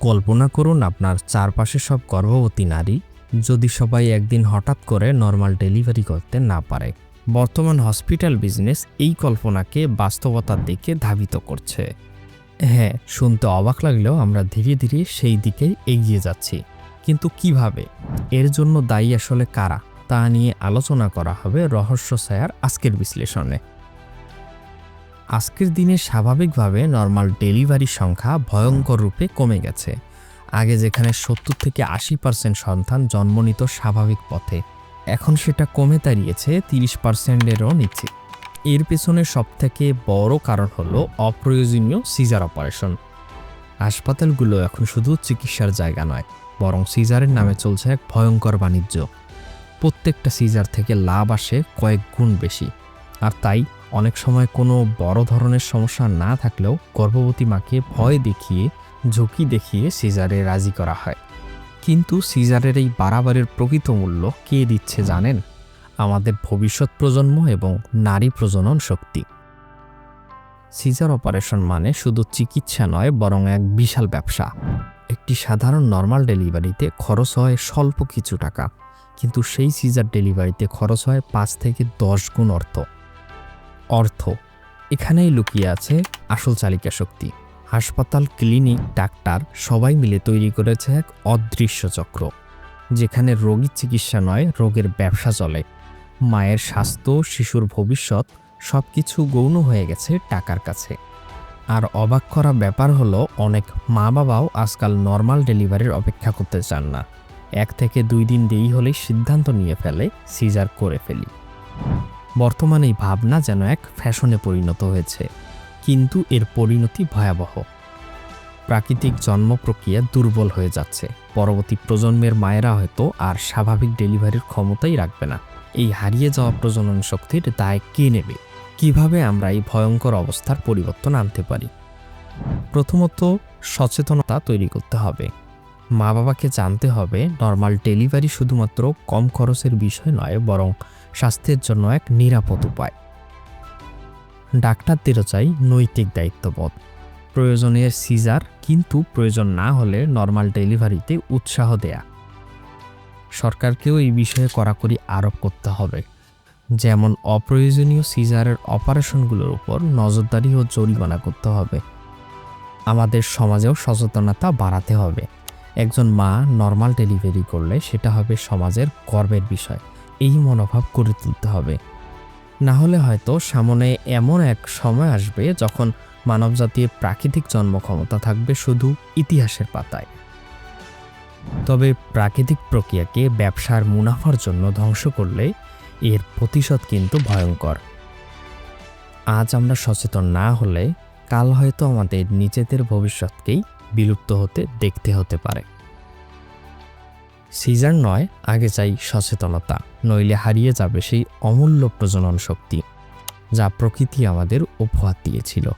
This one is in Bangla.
কল্পনা করুন আপনার চারপাশে সব গর্ভবতী নারী যদি সবাই একদিন হঠাৎ করে নর্মাল ডেলিভারি করতে না পারে। বর্তমান হসপিটাল বিজনেস এই কল্পনাকে বাস্তবতার দিকে ধাবিত করছে। হ্যাঁ শুনতে অবাক লাগলেও আমরা ধীরে ধীরে সেই দিকে এগিয়ে যাচ্ছি। কিন্তু কীভাবে? এর জন্য দায়ী আসলে কারা? তা নিয়ে আলোচনা করা হবে রহস্য ছায়ার আজকের বিশ্লেষণে। আজকের দিনে স্বাভাবিকভাবে নর্মাল ডেলিভারির সংখ্যা ভয়ঙ্কর রূপে কমে গেছে। আগে যেখানে সত্তর থেকে আশি পার্সেন্ট সন্তান জন্ম নিত স্বাভাবিক পথে, এখন সেটা কমে দাঁড়িয়েছে তিরিশ পার্সেন্টেরও নিচে। এর পেছনে সবথেকে বড় কারণ হলো অপ্রয়োজনীয় সিজার অপারেশন হাসপাতালগুলো এখন শুধু চিকিৎসার জায়গা নয়, বরং সিজারের নামে চলছে এক ভয়ঙ্কর বাণিজ্য। প্রত্যেকটা সিজার থেকে লাভ আসে কয়েক গুণ বেশি, আর তাই অনেক সময় কোনো বড় ধরনের সমস্যা না থাকলেও গর্ভবতী মাকে ভয় দেখিয়ে, ঝুঁকি দেখিয়ে সিজারে রাজি করা হয়। কিন্তু সিজারের এই বাড়াবাড়ির প্রকৃত মূল্য কে দিচ্ছে জানেন? আমাদের ভবিষ্যৎ প্রজন্ম এবং নারী প্রজনন শক্তি। সিজার অপারেশন মানে শুধু চিকিৎসা নয়, বরং এক বিশাল ব্যবসা। একটি সাধারণ নর্মাল ডেলিভারিতে খরচ হয় স্বল্প কিছু টাকা। কিন্তু সেই সিজার ডেলিভারিতে খরচ হয় পাঁচ থেকে দশ গুণ অর্থ। অর্থ। এখানেই লুকিয়ে আছে আসল চালিকা শক্তি। হাসপাতাল, ক্লিনিক, ডাক্তার সবাই মিলে তৈরি করেছে এক অদৃশ্য চক্র, যেখানে রোগীর চিকিৎসা নয়, রোগের ব্যবসা চলে। মায়ের স্বাস্থ্য, শিশুর ভবিষ্যৎ সব কিছু গৌণ হয়ে গেছে টাকার কাছে। আর অবাক করা ব্যাপার হলো, অনেক মা বাবাও আজকাল নর্মাল ডেলিভারির অপেক্ষা করতে চান না। এক থেকে দুই দিন দেরি হলেই সিদ্ধান্ত নিয়ে ফেলে, সিজার করে ফেলি। বর্তমানে এই ভাবনা যেন এক ফ্যাশনে পরিণত হয়েছে। কিন্তু এর পরিণতি ভয়াবহ। প্রাকৃতিক জন্ম প্রক্রিয়া দুর্বল হয়ে যাচ্ছে। পরবর্তী প্রজন্মের মায়েরা হয়তো আর স্বাভাবিক ডেলিভারির ক্ষমতাই রাখবে না। এই হারিয়ে যাওয়া প্রজনন শক্তির দায় কে নেবে? কীভাবে আমরা এই ভয়ঙ্কর অবস্থার পরিবর্তন আনতে পারি? প্রথমত সচেতনতা তৈরি করতে হবে। মা বাবাকে জানতে হবে নর্মাল ডেলিভারি শুধুমাত্র কম খরচের বিষয় নয়, বরং স্বাস্থ্যের জন্য এক নিরাপদ উপায়। ডাক্তারদেরও চাই নৈতিক দায়িত্ববোধ। প্রয়োজনের সিজার, কিন্তু প্রয়োজন না হলে নর্মাল ডেলিভারিতে উৎসাহ দেয়া। সরকারকেও এই বিষয়ে কড়াকড়ি আরোপ করতে হবে। যেমন অপ্রয়োজনীয় সিজারের অপারেশনগুলোর উপর নজরদারি ও জরিমানা করতে হবে। আমাদের সমাজেও সচেতনতা বাড়াতে হবে। একজন মা নর্মাল ডেলিভারি করলে সেটা হবে সমাজের গর্বের বিষয়। এই মনোভাব গড়ে তুলতে হবে। না হলে হয়তো সামনে এমন এক সময় আসবে যখন মানবজাতির প্রাকৃতিক জন্ম ক্ষমতা থাকবে শুধু ইতিহাসের পাতায়। তবে প্রাকৃতিক প্রক্রিয়াকে ব্যবসার মুনাফার জন্য ধ্বংস করলে এর প্রতিশোধ কিন্তু ভয়ঙ্কর। আজ আমরা সচেতন না হলে কাল হয়তো আমাদের নিজেদের ভবিষ্যৎকেই বিলুপ্ত হতে দেখতে হতে পারে। সিজার নয়, আগে চাই সচেতনতা, নইলে হারিয়ে যাবে সেই অমূল্য প্রজনন শক্তি, যা প্রকৃতি আমাদের উপহার দিয়েছিল।